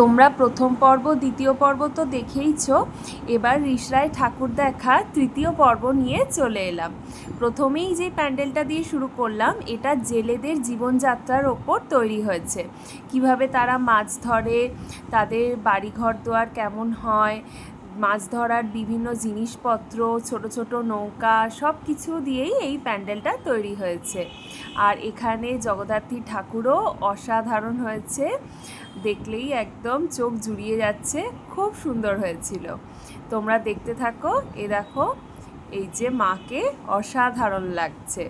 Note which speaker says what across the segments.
Speaker 1: তোমরা প্রথম পর্ব, দ্বিতীয় পর্ব তো দেখেইছ। এবার রিসরায় ঠাকুর দেখা তৃতীয় পর্ব নিয়ে চলে এলাম। প্রথমেই যে প্যান্ডেলটা দিয়ে শুরু করলাম, এটা জেলেদের জীবনযাত্রার ওপর তৈরি হয়েছে। কীভাবে তারা মাছ ধরে, তাদের বাড়িঘর দোয়ার কেমন হয় মাছ ধরার বিভিন্ন জিনিসপত্র, ছোট ছোট নৌকা সব কিছু দিয়েই এই প্যান্ডেলটা তৈরি হয়েছে। আর এখানে জগদ্ধাত্রী ঠাকুরও অসাধারণ হয়েছে। দেখলেই একদম চোখ জুড়িয়ে যাচ্ছে, খুব সুন্দর হয়েছিল। তোমরা দেখতে থাকো, এ দেখো, এই যে মাকে অসাধারণ লাগছে।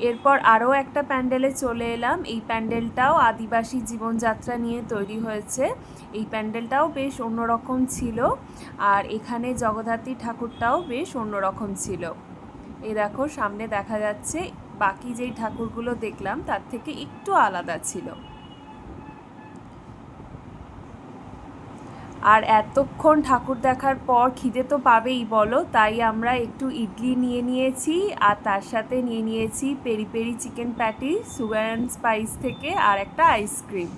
Speaker 1: এরপর আরও একটা প্যান্ডেলে চলে এলাম। এই প্যান্ডেলটাও আদিবাসী জীবনযাত্রা নিয়ে তৈরি হয়েছে। এই প্যান্ডেলটাও বেশ অন্যরকম ছিল আর এখানে জগদ্ধাত্রী ঠাকুরটাও বেশ অন্যরকম ছিল। এ দেখো, সামনে দেখা যাচ্ছে বাকি যেই ঠাকুরগুলো দেখলাম তার থেকে একটু আলাদা ছিল। আর এতক্ষণ ঠাকুর দেখার পর খিদে তো পাবেই, বলো? তাই আমরা একটু ইডলি নিয়ে নিয়েছি আর তার সাথে নিয়ে নিয়েছি peri peri chicken patty, sugar and spice থেকে আর একটা আইসক্রিম।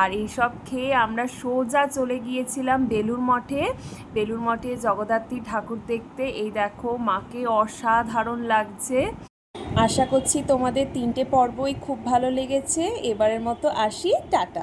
Speaker 1: আর এইসব খেয়ে আমরা সোজা চলে গিয়েছিলাম বেলুর মঠে। বেলুর মঠে জগদ্ধাত্রী ঠাকুর দেখতে। এই দেখো, মাকে অসাধারণ লাগছে। আশা করছি তোমাদের তিনটে পর্বই খুব ভালো লেগেছে। এবারের মতো আসি, টাটা।